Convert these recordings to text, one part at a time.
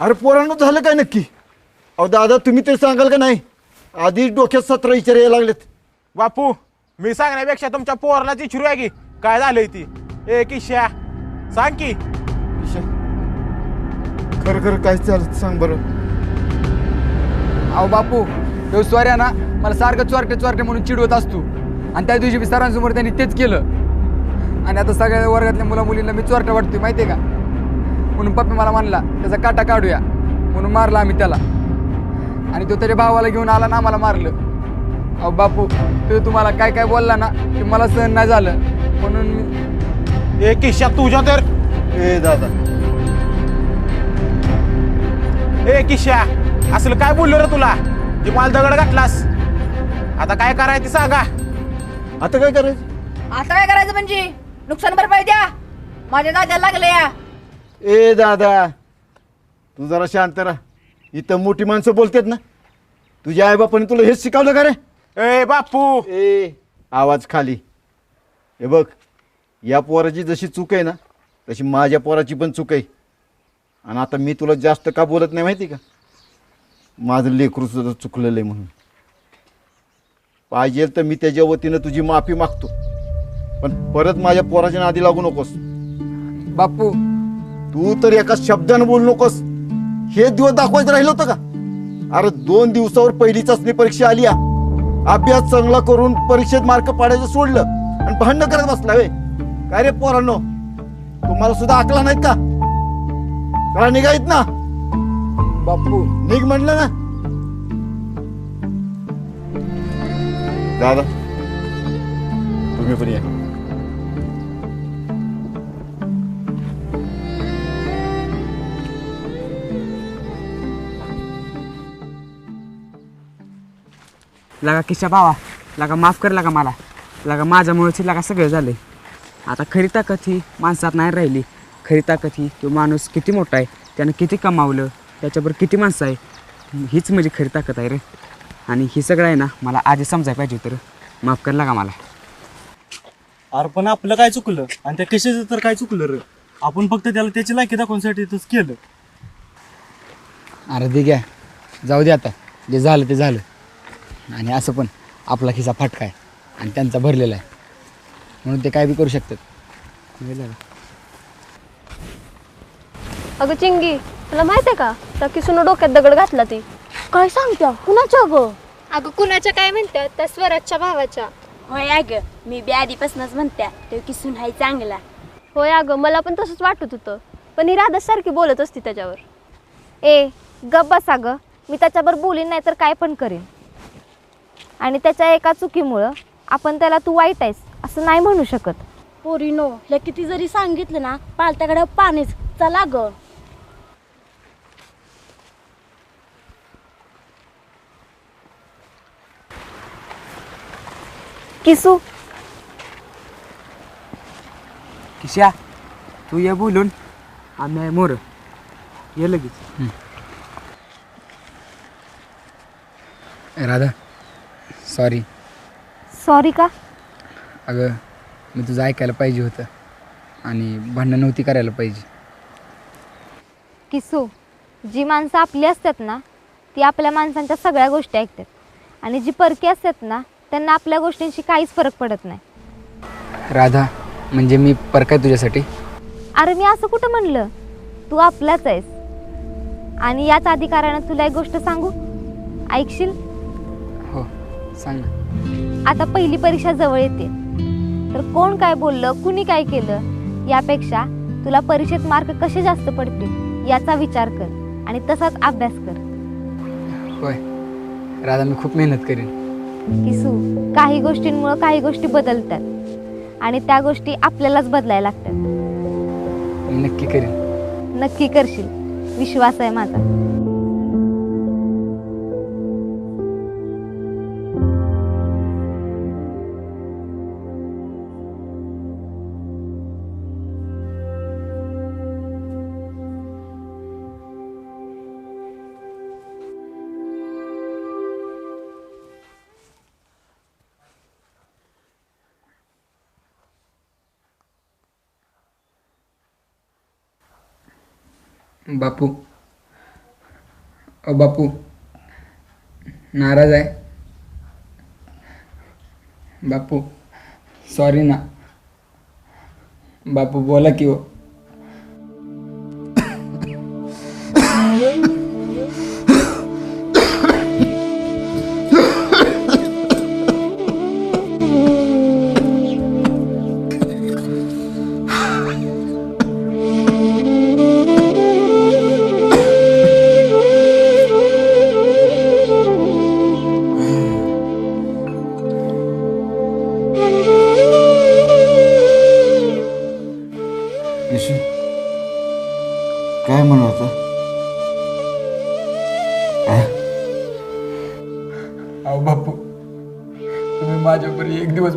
अरे पोरांनो झालं काय नक्की? अहो दादा तुम्ही तरी सांगाल का नाही? आधी डोक्यात सतरा विचार यायला लागलेत. बापू मी सांगण्यापेक्षा तुमच्या पोराला ती आहे की. काय झालंय ती? ए किशा सांग की. खरं खरं काय चालत सांग बरं. अहो बापू तो स्वाऱ्या ना मला सारखं चोरटे चोरटे म्हणून चिडवत असतो. आणि त्या दिवशी मी सरांसमोर त्यांनी तेच केलं. आणि आता सगळ्या वर्गातल्या मुला मुलींना मी चोरटा वाटतोय माहितीये का? म्हणून पप्पी मला म्हणला त्याचा काटा काढूया. म्हणून मारला आम्ही त्याला. आणि तो त्याच्या भावाला घेऊन आला ना आम्हाला मारलं. अहो बापू तो तुम्हाला काय काय बोलला ना ते मला सहन नाही झालं. म्हणून मी ए किशा तुझ्या तर? ए दादा. ए किशा असलं काय बोललो रे तुला? की मला दगड घातलास. आता काय करायचं ते सांगा. आता काय करायचं? आता काय करायचं म्हणजे? नुकसान भरपाई द्या. माझ्या दाद्याला लागले या. ए दादा तू जरा शांत राहा. इथं मोठी माणसं बोलतात ना. तुझ्या आईबापाने तुला हेच शिकवलं का रे? ए बापू! ए आवाज खाली. हे बघ या पोराची जशी चूक आहे ना तशी माझ्या पोराची पण चूक आहे. आणि आता मी तुला जास्त का बोलत नाही माहिती का? माझं लेकरू सुद्धा चुकलेलं आहे म्हणून. पाहिजे तर मी त्याच्या वतीनं तुझी माफी मागतो. पण परत माझ्या पोराच्या नादी लागू नकोस. बापू तू तर एका शब्दानं बोलू नकोस. हे दिवस दाखवायचं राहिलं होतं का? अरे दोन दिवसावर पहिली चाचणी परीक्षा आली अभ्यास चांगला करून परीक्षेत मार्क पाडायचं सोडलं आणि भांडणं करत बसला वे. काय रे पोरांनो? तुम्हाला सुद्धा आकला नाहीत का? कळा निघायत ना? बापू निघ म्हणलं ना. दादा तुम्ही पण या. लगा किशा भावा लगा माफ कर लगा मला. लगा माझ्यामुळेच लगा सगळं झालंय. आता खरी ताकद ही माणसात नाही राहिली. खरी ताकद ही तो माणूस किती मोठा आहे त्यानं किती कमावलं त्याच्यावर किती माणसं आहे हीच माझी खरी ताकद आहे रे. आणि ही सगळं आहे ना मला आधी समजायला पाहिजे तर माफ कर लागा मला. अरे पण आपलं काय चुकलं? आणि त्या कशाचं तर काय चुकलं रे? आपण फक्त त्याला त्याची लायकी दाखवण्यासाठी तसं केलं. अरे दे घ्या. जाऊ दे आता. जे झालं ते झालं. आणि असं पण आपला खिसा फाटका आहे आणि त्यांचा भरलेला आहे. म्हणून ते काय बी करू शकतात. अगं चिंगी तुला माहीत आहे का? त्या किसून डोक्यात दगड घातला ती. काय सांगत्या? कुणाच्या ग? अगं कुणाच्या काय म्हणतात त्या स्वराजच्या भावाच्या. होय अगं मी बी आधीपासूनच म्हणत्या तो किसून हाय चांगला. होय अगं मला पण तसंच वाटत होतं. पण ही राधा सारखी बोलत असती त्याच्यावर. ए गप बसा ग. मी त्याच्यावर बोलीन नाही तर काय पण करेन. आणि त्याच्या एका चुकीमुळं आपण त्याला तू वाईट आहेस असं नाही म्हणू शकत. पोरीनो हे किती जरी सांगितलं ना पालत्याकडे पाणीच. चला ग. किसू. किशा तू ये बोलून. आम्ही आहे मोर. ये लगेच. राधा. सॉरी सॉरी का? अगं मी तुझं ऐकायला पाहिजे होतं आणि भांडणं नव्हती करायला पाहिजे. किसू जी माणसं आपली असतात ना ती आपल्या माणसांच्या सगळ्या गोष्टी ऐकतात. आणि जी परकी असतात ना त्यांना आपल्या गोष्टींशी काहीच फरक पडत नाही. राधा म्हणजे मी परकाय तुझ्यासाठी? अरे मी असं कुठं म्हणलं? तू आपलाच आहेस. आणि याच अधिकारानं तुला एक गोष्ट सांगू? ऐकशील? सांग ना. आता पहिली परीक्षा जवळ येते. तर कोण काय बोललं कुणी काय केलं यापेक्षा तुला परीक्षेत मार्क कसे जास्त पडतील याचा विचार कर आणि तसाच अभ्यास कर. होय. राधा मी खूप मेहनत करेन. किसू काही गोष्टींमुळं काही गोष्टी बदलतात आणि त्या गोष्टी आपल्यालाच बदलायला लागतात. मी नक्की करेन. नक्की करशील. विश्वास आहे माझा. बापू. अ बापू. नाराज आहे. बापू. सॉरी ना. बापू बोला की हो.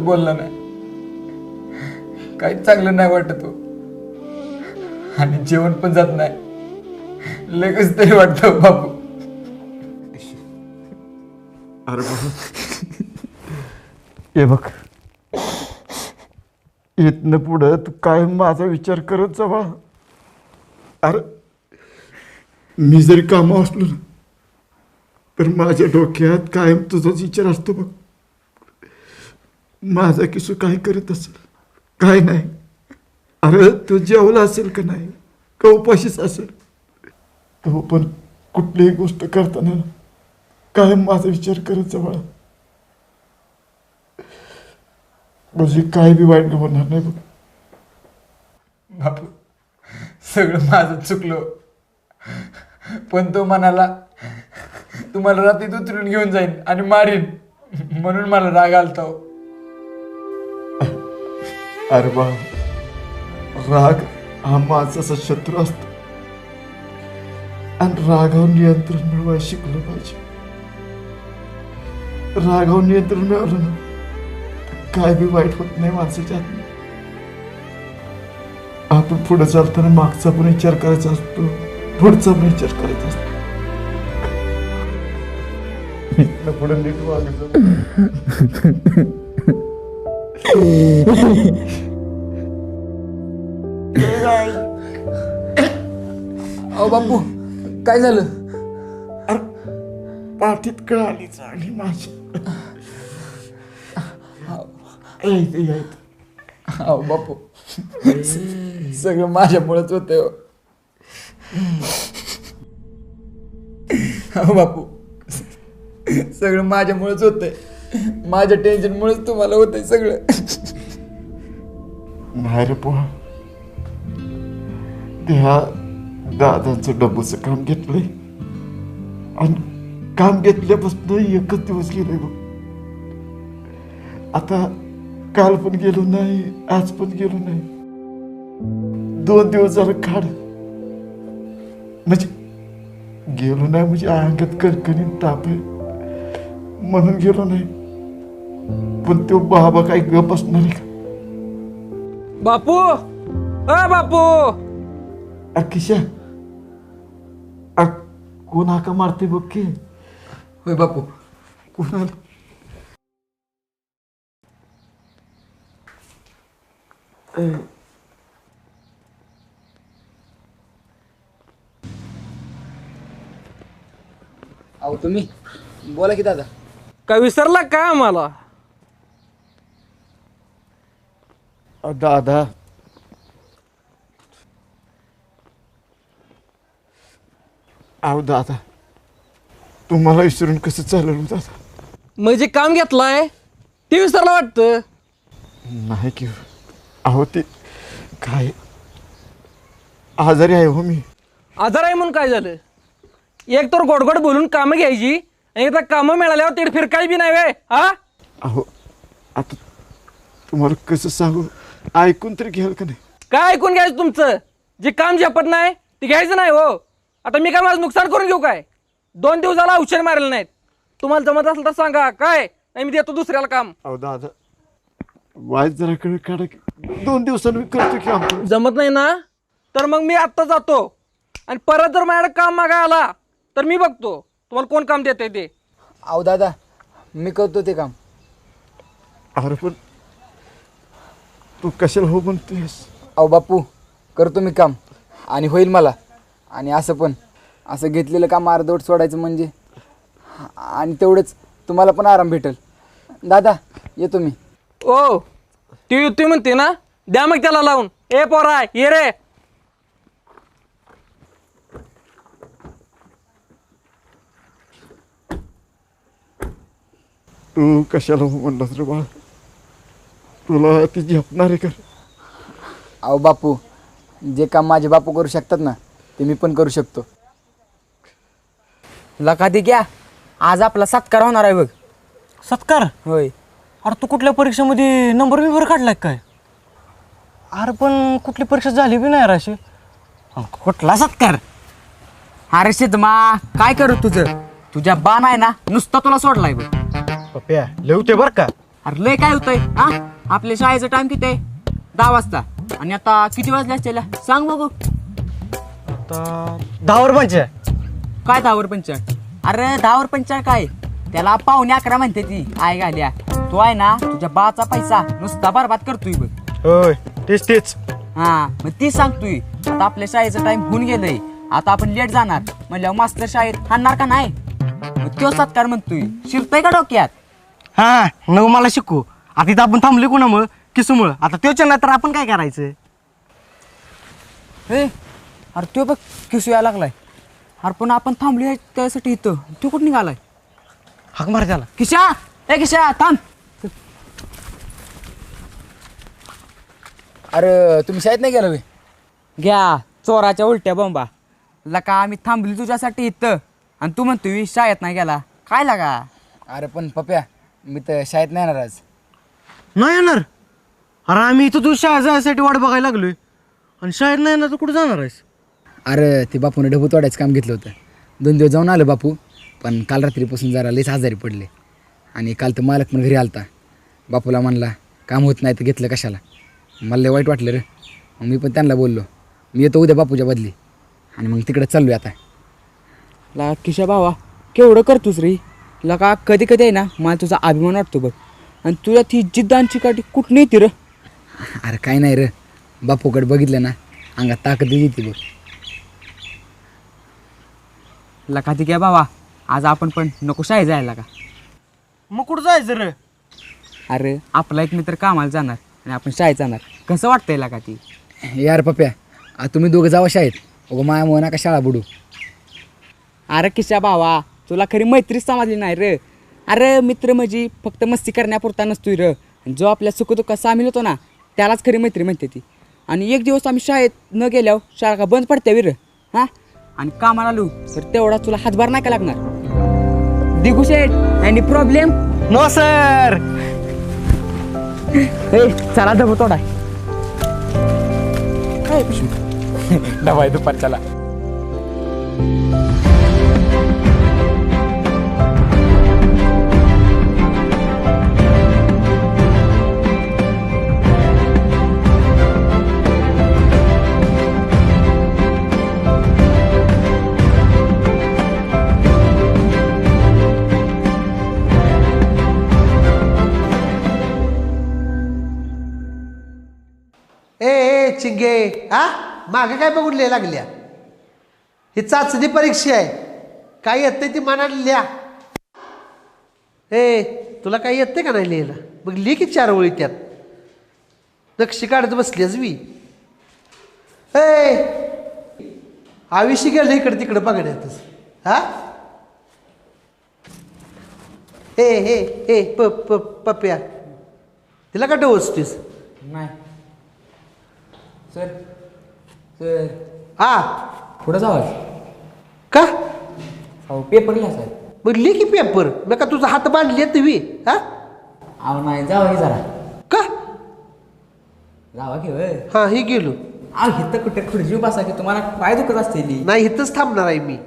बोलला नाही. काहीच चांगलं नाही वाटत हो. आणि जेवण पण जात नाही. लगेच तरी वाटतं हो बापू. अरे हे बघ. इथनं पुढं तू काय माझा विचार करत जा बा अरे मी जरी कामं असलो ना तर माझ्या डोक्यात कायम तुझाच विचार असतो बघ. माझा किशू काय करत असेल? काय नाही. अरे तो जेवला असेल का नाही? का उपाशीच असेल? तो पण कुठलीही गोष्ट करताना कायम माझा विचार करत जवळ. म्हणजे काय बी वाईट होणार नाही बघ. बापू सगळं माझं चुकलं. पण तो म्हणाला तुम्हाला रात्रीत उतरून घेऊन जाईन आणि मारीन. म्हणून मला राग आलता हो. अरे बा राग हा माझा शत्रू असतो. आणि रागावर नियंत्रण मिळवायला शिकलं पाहिजे. रागावर नियंत्रण मिळवलं ना काय बी वाईट होत नाही माणसाच्या आपण पुढे चालताना मागचा पण विचार करायचा असतो पुढचा पण विचार करायचा असतो. पुढे नीट वागायचं अहो बापू काय झालं? पाठीत कळाली चांगली माझी. अहो बापू सगळं माझ्यामुळेच होतंय हो. अहो बापू सगळं माझ्यामुळेच होतंय. माझ्या टेन्शनमुळेच तुम्हाला होत आहे सगळं. नाही रे पोहा. त्या दादांचं डबूचं काम घेतलंय. आणि काम घेतल्यापासून एकच दिवस गेलोय बघ. आता काल पण गेलो नाही आज पण गेलो नाही. दोन दिवस झालं काढ म्हणजे गेलो नाही म्हणजे अंगात कणकणीत ताप आहे. म्हणून गेलो नाही. पण तो बाबा काही गप असणार आहे का? बापू! अ बापू! अरे किशा! अरे कोण हाका मारते बघ की? होय बापू. कोण आलं? ए, अहो तुम्ही? बोला की दादा. काय विसरला काय आम्हाला अ, दादा। अहो दादा। तुम्हाला विसरून कसं चालेल हो दादा? म्हणजे काम घेतलाय ते विसरला वाटतं? नाही की अहो ते काय? आजारी आहे हो मी. आजार आहे म्हणून काय झालं? एक तर गोडगोड बोलून कामं घ्यायची आणि एकदा कामं मिळाल्यावर तिकडे फिरकाय बी नाही वे हा? अहो आता तुम्हाला कसं सांगू? ऐकून तरी घ्याल का नाही? काय ऐकून घ्यायचं तुमचं? जे काम झेपत नाही ते घ्यायचं नाही हो. आता मी काय माझं नुकसान करून घेऊ काय? दोन दिवसाला औषध मारले नाहीत. तुम्हाला जमत असेल तर सांगा. काय? नाही मी देतो दुसऱ्याला काम. अहो दादा वाईट जरा कळ काढा की. दोन दिवसांनी मी करतो की जमत नाही ना? तर मग मी आत्ता जातो. आणि परत जर माझ्याकडे काम मागा आला तर मी बघतो. तुम्हाला कोण काम देते ते? अहो दादा मी करतो ते काम. अरे पण तू कशाला हो म्हणतोयस? अहो बापू करतो मी काम. आणि होईल मला. आणि असं पण. असं घेतलेलं काम अर्धवट सोडायचं म्हणजे. आणि तेवढंच तुम्हाला पण आराम भेटेल. दादा येतो मी. ओ ती ती म्हणते ना? द्या मग त्याला लावून. ए पोरा ये रे. तू कशाला हो म्हणलास रे बाळ? तुला ती झेपणार आहे का? अहो बापू जे काम माझे बापू करू शकतात ना ते मी पण करू शकतो. लका दे घ्या. आज आपला सत्कार होणार आहे बघ. सत्कार? होय. अरे तू कुठल्या परीक्षेमध्ये नंबर बिंबर काढलाय काय? अरे पण कुठली परीक्षा झाली बी नाही राशी कुठला सत्कार? अरे सिद्धमा काय करू तुझं? तुझ्या बाण आहे ना नुसता तुला सोडलाय बघ. पप्या लिहते बर का? अरे लय काय होतंय हा? आपल्या शाळेचा टाइम किती आहे? दहा वाजता. आणि आता किती वाजले असतील? सांग बघू. आता दहावर पंच काय दहावर पंचाळ? अरे दहावर पंचाळ काय? त्याला पाहुणे अकरा म्हणते ती. आय घाल्या. तो आहे ना तुझ्या बाचा पैसा नुसता बरबाद करतोय बघ. होय तेच तेच. हा मग ती सांगतोय. आता आपल्या शाळेचा टाइम होऊन गेलंय. आता आपण लेट जाणार. म्हणल्यावर मास्तर शाळेत हाणणार का नाही? मग तो सत्कार म्हणतोय. शिरतोय का डोक्यात? हा नव मला शिकू. आता इथं आपण थांबले कोणामुळं? किसूमुळं. आता त्योच्या नाही तर आपण काय करायचं? हे अरे तो बघ किसू यायला लागलाय. अरे पण आपण थांबलोय त्यासाठी इथं. तो कुठं निघालाय? हाक मार त्याला. किशा! ए किशा थांब. अरे तुम्ही शाळेत नाही गेला बे घ्या चोराच्या उलट्या बॉम्बा लका आम्ही थांबली तुझ्यासाठी इथं. आणि तू म्हणतोय शाळेत नाही गेला. काय लागा अरे पण पप्या मी तर शाळेत नाही येणार आज. नाही येणार. अरे आम्ही इथं तू शाळा जायसाठी वाट बघायला लागलोय. आणि शाळेत नाही येणार तर कुठं जाणार आहेस? अरे ते बापूने ढबू तोडायचं काम घेतलं होतं. दोन दिवस जाऊन आलं बापू पण काल रात्रीपासून जरा लईच आजारी पडले. आणि काल तर मालक पण घरी आलता. बापूला म्हणला काम होत नाही तर घेतलं कशाला? मला लय वाईट वाटलं रे. मग मी पण त्यांना बोललो मी येतो उद्या बापूच्या बदली. आणि मग तिकडे चाललोय आता. ला किशा भावा केवढं करतोस रे? लका कधी कधी आहे ना मला तुझा अभिमान वाटतो बघ. आणि तुला ती जिद्दांची काठी कुठं येते र. अरे काय नाही रे. बापूकडे बघितलं ना अंगात ताकद येते बघ. लका ती काय भावा आज आपण पण नको शाळेत जायला का? मग कुठं जायचं रे? अरे आपला एक मित्र कामाला जाणार आणि आपण शाळेत जाणार. कसं वाटतंय लका ती यार पप्या आ, तुम्ही दोघं जावा शाळेत. अगो माया मोह नका शाळा बुडू. अरे किशा भावा तुला खरी मैत्रीच समजली नाही रे. अरे मित्र म्हणजे फक्त मस्ती करण्यापुरता नसतोय र. जो आपल्या सुखदुःखात सामील होतो ना त्यालाच खरी मैत्री म्हणते ती. आणि एक दिवस आम्ही शाळेत न गेल्यावर शाळा का बंद पडते विर हां? आणि कामाला आलो तर तेवढा तुला हातभार नाही का लागणार? दिगू शेठ आणि प्रॉब्लेम नो सर चला दबो तोडा काय पिशवी डबा आहे दुपारच्याला. शिंगे हा? मागे काय बघून लिहायला लागल्या? ही चाचणी परीक्षा आहे. काय येतंय ती मनात लिहा. ए तुला काय येते का नाही लिहायला? मग लिह की चार ओळी त्यात. नक्षी काढत बसलीस मी. ए आयुष्य गेलं इकडे तिकडं बघण्यातच. हा? ए हे ए प प पप्या. तिला का डोसतीस नाही. Sir sir. हा पुढं जावा का? अहो पेपर लिहा सर. मग लिह की पेपर? मग का तुझा हात बांधले तुम्ही? हा? अहो नाही जावा की जरा. का? जावा की होय. हा हे गेलो. अहो इथं कुठे खुर्ची बसा की तुम्हाला पाय दुखत असते नाही इथंच थांबणार आहे मी.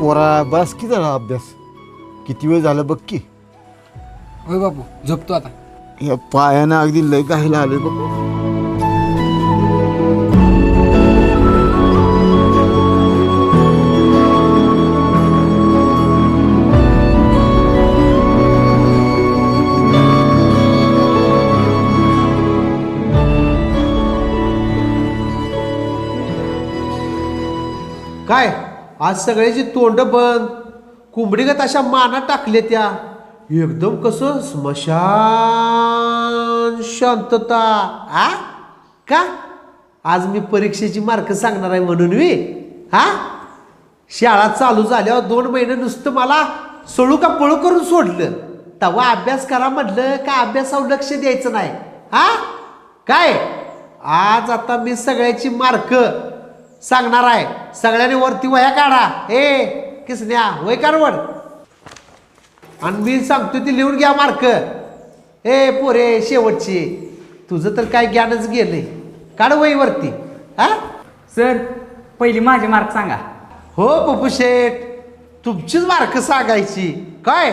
पोरा बस की झाला अभ्यास? किती वेळ झाला बघ की. होय बापू झोपतो आता. या पायानं अगदी लय गायला आले बघ. आज सगळ्याची तोंड बंद कुंबडीगत अशा माना टाकल्या त्या एकदम कसं स्मशान शांतता. आ? का? आज मी परीक्षेची मार्क सांगणार आहे म्हणून मी हा शाळा चालू झाल्यावर दोन महिने नुसतं मला सळू का पळू करून सोडलं. तेव्हा अभ्यास करा म्हटलं का अभ्यासावर लक्ष द्यायचं नाही? हा काय? आज आता मी सगळ्याची मार्क सांगणार आहे. सगळ्यांनी वरती वया काढा. ए किसन्या वय कारवड. आणि मी सांगतो ती लिहून घ्या मार्क. ए पोरे शेवटची. तुझं तर काय ज्ञानच गेलंय. काढ वही वरती. हा? सर पहिली माझे मार्क सांगा. हो पप्पू शेठ. तुमचीच मार्क सांगायची. काय?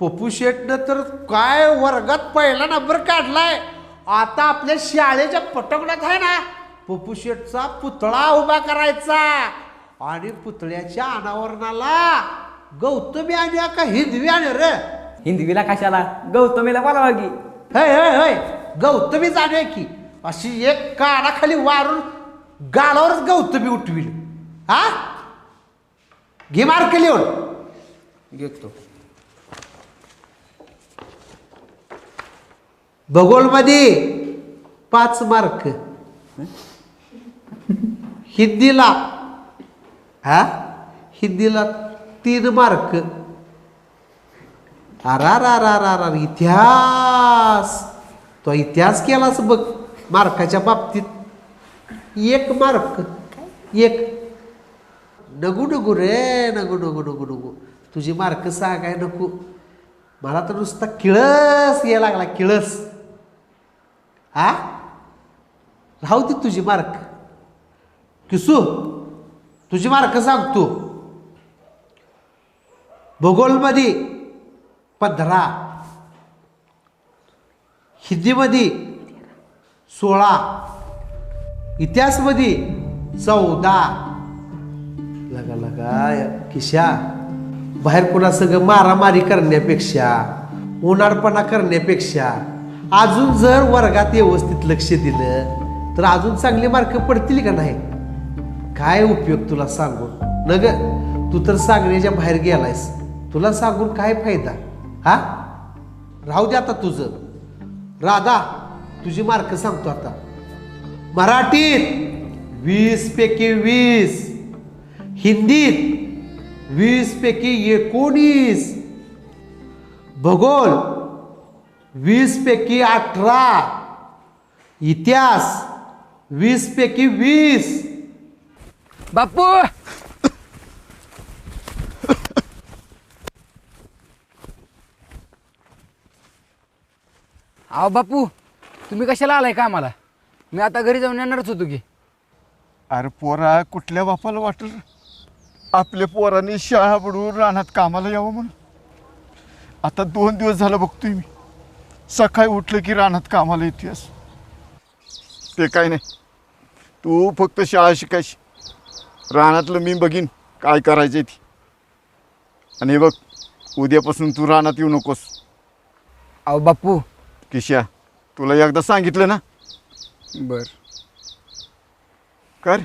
पप्पू शेठनं तर काय वर्गात पहिला नंबर काढलाय. आता आपल्या शाळेच्या पटकण्यात आहे ना पप्पू शेठचा पुतळा उभा करायचा आणि पुतळ्याच्या अनावरणाला गौतमी आणि का हिंदवी आणि रे. हिंदवीला कशाला? गौतमीला बोलावा की. हय हय हय. गौतमी जाणे की. अशी एक कानाखाली वारून गालावरच गौतमी उठविल. हा? घे मार्क लिहून घेतो. भूगोलमध्ये पाच मार्क. हिंदीला हा? हिंदीला तीन मार्क. अरारारारारा इतिहास. तो इतिहास केलास बघ मार्काच्या बाबतीत. एक मार्क. एक. नगू नगू रे नगू नगू नगू नगू. तुझी मार्क सांगाय नको. मला तर नुसता किळस यायला लागला किळस. हा? राहू दे तुझी मार्क. किसू तुझी मार्क सांगतो भूगोलमध्ये पंधरा हिंदीमध्ये सोळा इतिहासमध्ये चौदा. लगा लगा किशा बाहेर कोणासंग सगळं मारामारी करण्यापेक्षा उन्हाळपणा करण्यापेक्षा अजून जर वर्गात व्यवस्थित लक्ष दिलं तर अजून चांगले मार्क पडतील का नाही? काय उपयोग तुला सांगून न ग तू तर सांगण्याच्या बाहेर गेलायस. तुला सांगून काय फायदा? हा? राहू दे आता तुझं. राधा तुझी मार्क सांगतो आता. मराठीत वीस पैकी वीस. हिंदीत वीस पैकी एकोणीस. भूगोल वीस पैकी अठरा. इतिहास वीस पैकी वीस. बापू अहो बापू तुम्ही कशाला आलाय का आम्हाला मी आता घरी जाऊन येणारच होतो की. अरे पोरा कुठल्या बापाला वाटल? आपल्या पोराने शाळा बुडवून रानात कामाला यावं म्हणून. आता दोन दिवस झालं बघतोय मी. सकाळी उठलं की रानात कामाला येतेस. ते काय नाही. तू फक्त शाळा शिकायची. रानातलं मी बघीन काय करायचं ती. आणि हे बघ उद्यापासून तू रानात येऊ नकोस. अहो बापू किशा तुला एकदा सांगितलं ना? बर. कर.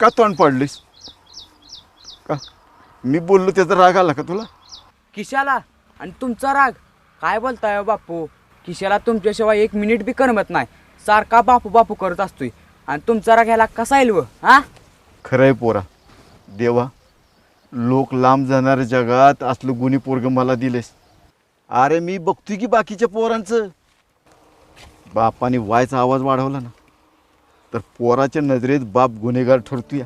का तोंड पडलीस? का? मी बोललो त्याचा राग आला का तुला? किशाला? आणि तुमचा राग? काय बोलताय हो बापू किशाला तुमच्याशिवाय एक मिनिट बी करमत नाही. सारखा बापू बापू करत असतोय. आणि तुमचा राग ह्याला कसा येईल व? हा? खरं आहे पोरा. देवा लोक लांब जाणाऱ्या जगात असलं गुन्हे पोरग मला दिलेस अरे मी बघतोय की बाकीच्या पोरांचं. बापाने वायचा आवाज वाढवला ना तर पोराच्या नजरेत बाप गुन्हेगार ठरतोय.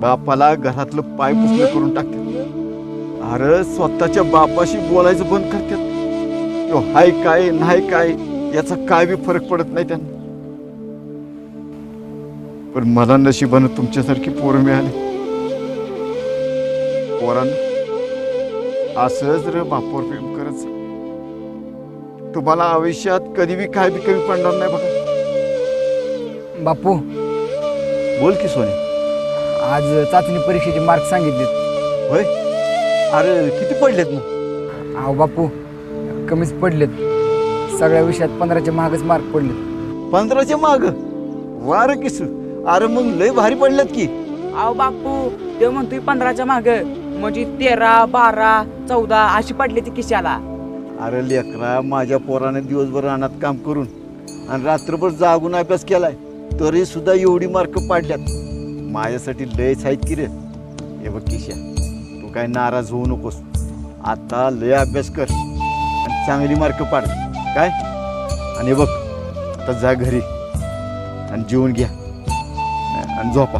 बापाला घरातलं पाय पुसले करून टाकतात. अरे स्वतःच्या बापाशी बोलायचं बंद करतात. तो हाय काय नाही काय याचा काय बी फरक पडत नाही त्यांना. पण मला नशिबानं तुमच्यासारखी पोरं मिळाली. पोरांना असंच रे बापावर प्रेम करत जा. तुम्हाला आयुष्यात कधी बी काय बी कमी पडणार नाही बघा. बापू. बोल की सोने. आज चाचणी परीक्षेचे मार्क सांगितलेत. होय? अरे किती पडलेत मग? अहो बापू कमीच पडलेत. सगळ्या विषयात पंधराच्या महागच मार्क पडलेत. पंधराचे माग? वार किस अरे मग लय भारी पडलेत की. अहो बापू ते म्हणतोय पंधराच्या माग. म्हणजे तेरा बारा चौदा अशी पडली ती किशाला अरे लेकरा माझ्या पोराने दिवसभर रानात काम करून आणि रात्रभर जागून अभ्यास केलाय तरी सुद्धा एवढी मार्क पाडल्यात. माझ्यासाठी लयच आहेत की रे. हे बघ किशा तू काय नाराज होऊ नकोस. आता लय अभ्यास कर आणि चांगली मार्क पाड. काय? आणि बघ आता जा घरी आणि जेवून घ्या. आणि झोपा.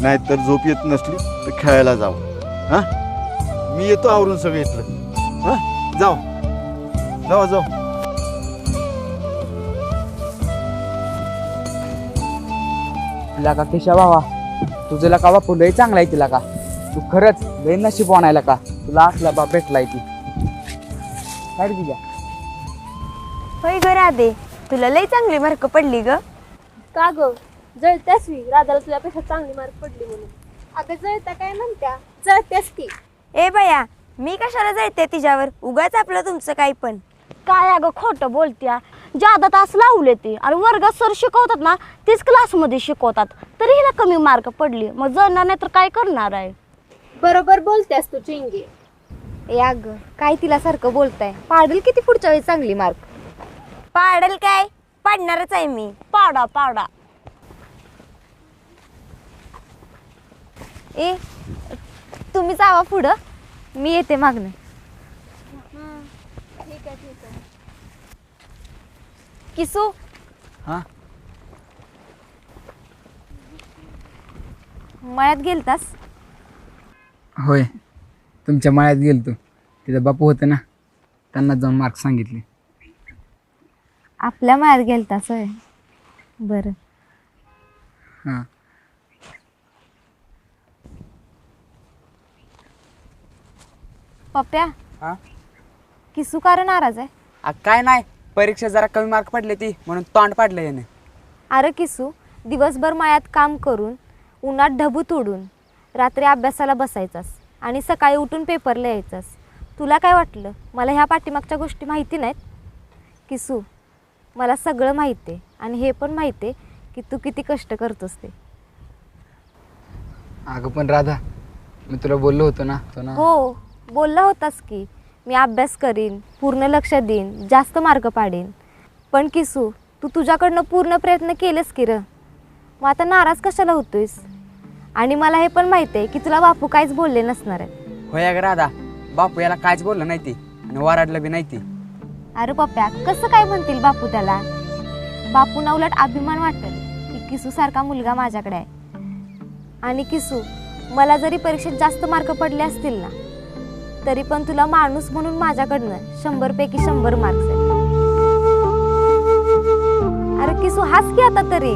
नाहीतर झोप येत नसली तर खेळायला जावं हां? मी येतो आवरून सगळं इथलं. हां? जाऊ. जाऊ जाऊ. लका केशा बाबा तुझं लका बापू लय चांगला आहे तिला का? तू खरंच लय नशीब आणायला का? तुला असला बाप भेटलाय ती. काय रे तुझ्या होय ग राधे तुला लई चांगली मार्क पडली ग. का ग? जळत्यास मी राधाला तुझ्यापेक्षा चांगली मार्क पडली म्हणून. अगं जळता काय म्हणत्या? जळत्यास की ए बाया मी कशाला जायते तिच्यावर? उगाच आपलं तुमचं काही पण. काय अगं खोटं बोलत्या? जादा तास लावले ते. आणि वर्गात सर शिकवतात ना तेच क्लासमध्ये शिकवतात. तरी हिला कमी मार्क पडली. मग जळणार नाही तर काय करणार आहे? बरोबर बोलत्यास तू चिंगी. ए अग काय तिला सारखं बोलताय? पाडल किती पुढच्या वेळी चांगली मार्क? पाडल काय? पाडणारच आहे मी. पाडा पाडा. ए तुम्ही जावा पुढं. मी येते मागणं ठीक आहे ठीक आहे. किसू? हा? मळ्यात गेलतास? होय. तुमच्या माळ्यात गेलतो. तिथं बापू होतं ना त्यांना जाऊन मार्क सांगितले. आपल्या मळ्यात गेलतास होय. बरं. हां. पप्प्या. हा? किसू कारण नाराज आहे? आ, काय नाही. परीक्षा जरा कमी मार्क पडले ती म्हणून तोंड पाडलं याने. अरे किसू दिवसभर मळ्यात काम करून उन्हात ढबू तोडून रात्री अभ्यासाला बसायचास आणि सकाळी उठून पेपरला यायचास. तुला काय वाटलं? मला ह्या पाठीमागच्या गोष्टी माहिती नाहीत? किसू मला सगळं माहिती आहे आणि हे पण माहिती आहे की तू किती कष्ट करतोस ते. अगं पण राधा मी तुला बोललो होतो ना तो ना हो. बोलला होतास की मी अभ्यास करीन पूर्ण लक्ष देईन जास्त मार्क पाडेन. पण किसू तू तुझ्याकडनं पूर्ण प्रयत्न केलेस की र? मग आता नाराज कशाला होतोयस? आणि मला हे पण माहिती आहे की तुला बापू काहीच बोलले नसणार आहे होय अगं राधा बापू याला काहीच बोललं नाही ती आणि वराडलं बी नाही ती. अरे पप्प्या कसं काय म्हणतील बापू त्याला? बापूंना उलट अभिमान वाटेल की किसू सारखा मुलगा माझ्याकडे आहे. आणि किसू मला जरी परीक्षेत जास्त मार्क पडले असतील ना तरी पण तुला माणूस म्हणून माझ्याकडनं शंभर पैकी शंभर मार्क्स आहे अरे किसू हास की आता तरी?